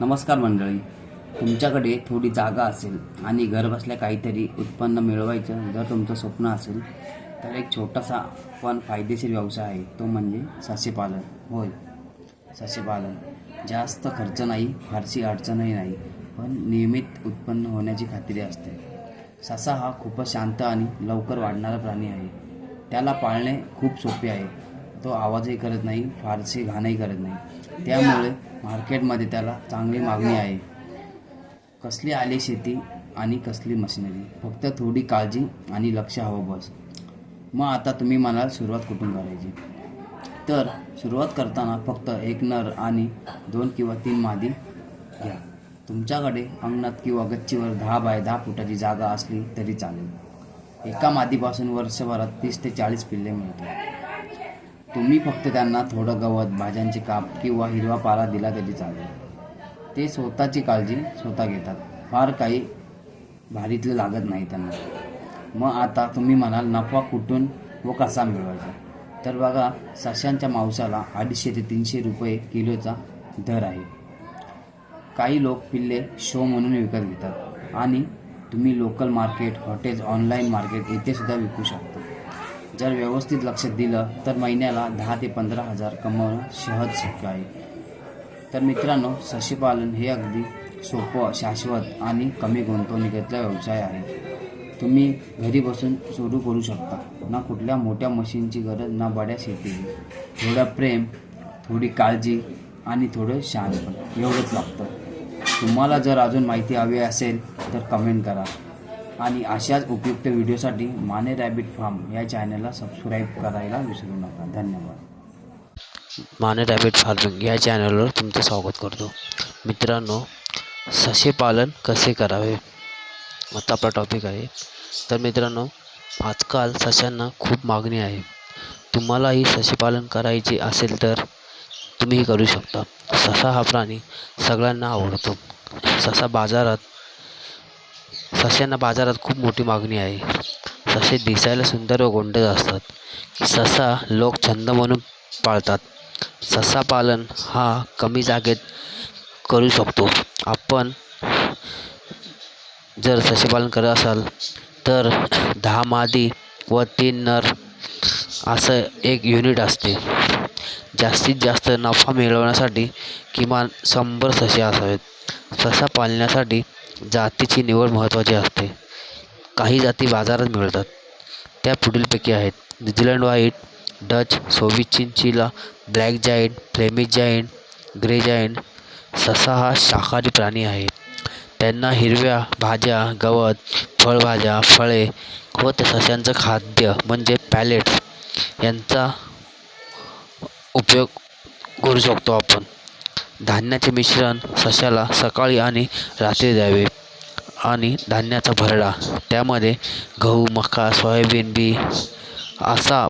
नमस्कार मंडळी. तुमच्याकडे थोडी जागा असेल आणि घरबसल्या काहीतरी उत्पन्न मिळवायचं जर तुमचं स्वप्न असेल तर एक छोटासा पण फायदेशीर व्यवसाय आहे. तो म्हणजे ससेपालन होय ससेपालन जास्त खर्च नाही फारशी अडचणही नाही पण नियमित उत्पन्न होण्याची खात्री असते. ससा हा खूपच शांत आणि लवकर वाढणारा प्राणी आहे. त्याला पाळणे खूप सोपे आहे. तो आवाजही करत नाही फारसे घाणही करत नाही. त्यामुळे मार्केटमध्ये त्याला चांगली मागणी आहे. कसली आली शेती आणि कसली मशिनरी? फक्त थोडी काळजी आणि लक्ष हवं बस. मग आता तुम्ही म्हणाल सुरुवात कुठून करायची? तर सुरुवात करताना फक्त एक नर आणि दोन किंवा तीन मादी घ्या. तुमच्याकडे अंगणात किंवा गच्चीवर दहा बाय दहा फुटाची जागा असली तरी चालेल. एका मादीपासून वर्षभरात तीस ते चाळीस पिल्ले मिळतात तुम्ही फक्त त्यांना थोडं गवत भाज्यांची काप किंवा हिरवा पाला दिला तरी चालेल. ते स्वतःची काळजी स्वतः घेतात. फार काही भारीतलं लागत नाही त्यांना. मग आता तुम्ही म्हणाल नफा कुठून व कसा मिळवायचा? तर बघा सशांच्या मांसाला अडीचशे ते तीनशे रुपये किलोचा दर आहे. काही लोक पिल्ले शो म्हणून विकत घेतात. आणि तुम्ही local market hotels online market येथे सुद्धा विकू शकता. जर व्यवस्थित लक्ष दिलं तर महिन्याला दहा ते पंधरा हजार कमवणं सहज शक्य आहे. तर मित्रांनो सशीपालन हे अगदी सोपं शाश्वत आणि कमी गुंतवणुकीतला व्यवसाय आहे. तुम्ही घरी बसून सुरू करू शकता. ना कुठल्या मोठ्या मशीनची गरज ना बड्या शेतीची. थोडं प्रेम थोडी काळजी आणि थोडं शांतपण. एवढंच लागतं. तुम्हाला जर अजून माहिती हवी असेल तर कमेंट करा. आणि अशाच उपयुक्त व्हिडिओसाठी माने रॅबिट फार्म या चॅनलला सबस्क्राईब करायला विसरू नका. धन्यवाद. माने रॅबिट फार्मिंग या चॅनलवर तुमचं स्वागत करतो. मित्रांनो ससे पालन कसे करावे? आता आपला टॉपिक आहे. तर मित्रांनो आजकाल सशांना खूप मागणी आहे. तुम्हालाही ससेपालन करायचे असेल तर तुम्हीही करू शकता. ससा हा प्राणी सगळ्यांना आवडतो. ससा बाजारात सस्यांना बाजारात खूप मोठी मागणी आहे. ससे दिसायला सुंदर व गोंडस असतात. ससा लोक छंद म्हणून पाळतात. ससा पालन हा कमी जागेत करू शकतो. आपण जर ससेपालन करत असाल तर दहा मादी व तीन नर असं एक युनिट असते. जास्तीत जास्त नफा मिळवण्यासाठी किमान शंभर ससे असावेत. ससा पालण्यासाठी जातीची निवड महत्त्वाची असते. काही जाती बाजारात मिळतात. त्या पुढीलपैकी आहेत. New Zealand white Dutch Soviet black giant Flemish giant grey giant ससा हा शाकाहारी प्राणी आहे. त्यांना हिरव्या भाज्या गवत फळभाज्या फळे व त्या सस्यांचं खाद्य म्हणजे पॅलेट्स यांचा उपयोग करू शकतो आपण. धान्याचे मिश्रण सशाला सकाळी आणि रात्री द्यावे आणि धान्याचा भरडा. त्यामध्ये गहू मका सोयाबीन बी असा